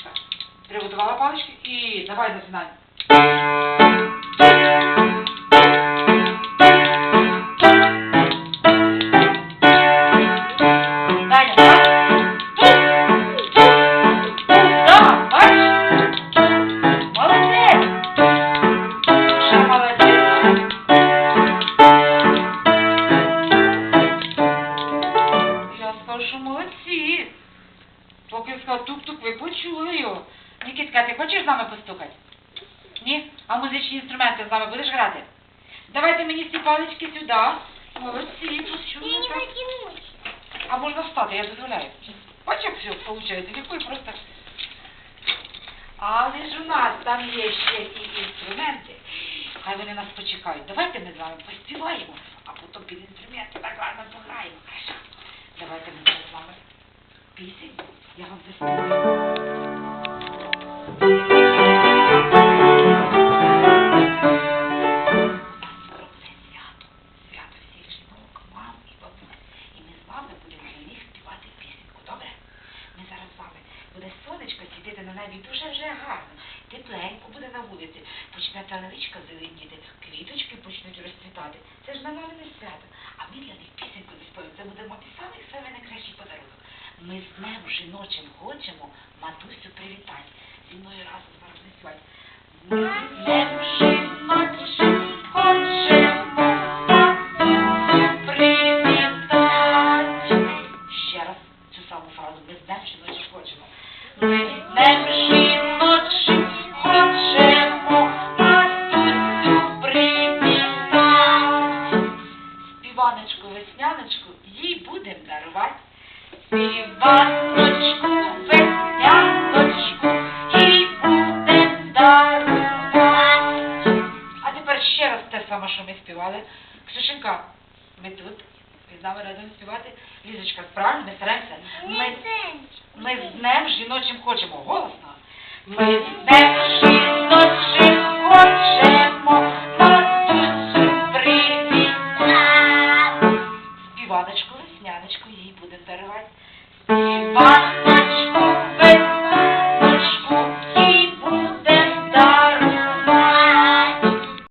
Лізочка, приготувала палички і давай починай. Даня, так? Да, бачиш? Молодець! Ще молодець. Я скажу, що молодці. Поки сказав тук-тук, ви почули його. Нікітка, ти хочеш з нами постукати? Ні? А музичні інструменти з нами будеш грати? Давайте мені ці палички сюди. Молодці, почули. Я не так. дотянусь. А можна встати, я дозволяю. Бачиш, як все виходить, і просто. Але ж у нас там є ще і інструменти. Хай вони нас почекають. Давайте ми з вами поспіваємо, а потім під інструменти так гарно пограємо. Хорошо? Давайте ми з вами пісень. Я вам заспіваю. У нас скоро свято. Свято всіх жінок, мам і бабусь. І ми з вами будемо для них співати пісеньку, добре? Ми зараз з вами буде сонечко світити на небі дуже вже гарно. Тепленько буде на вулиці. Почне травичка зеленіти, квіточки почнуть розцвітати. Це ж на мамине свято. Ми з днем жіночим хочемо матусю привітати. Зі мною разом зараз. Ми з днем хочемо матусю. Ще раз цю саму фразу. Ми з днем жіночим хочемо. Ми з днем жіночим Співаночку, весняночку і дарувати. А тепер ще раз те саме, що ми співали. Ксюшенька, ми тут. З нами разом співати. Лізочка, правильно, ми стараємося. Ми, ми з днем жіночим хочемо. Голосно. Ми привітати. Співаночку, весняночку їй будемо дарувати. Співаночку,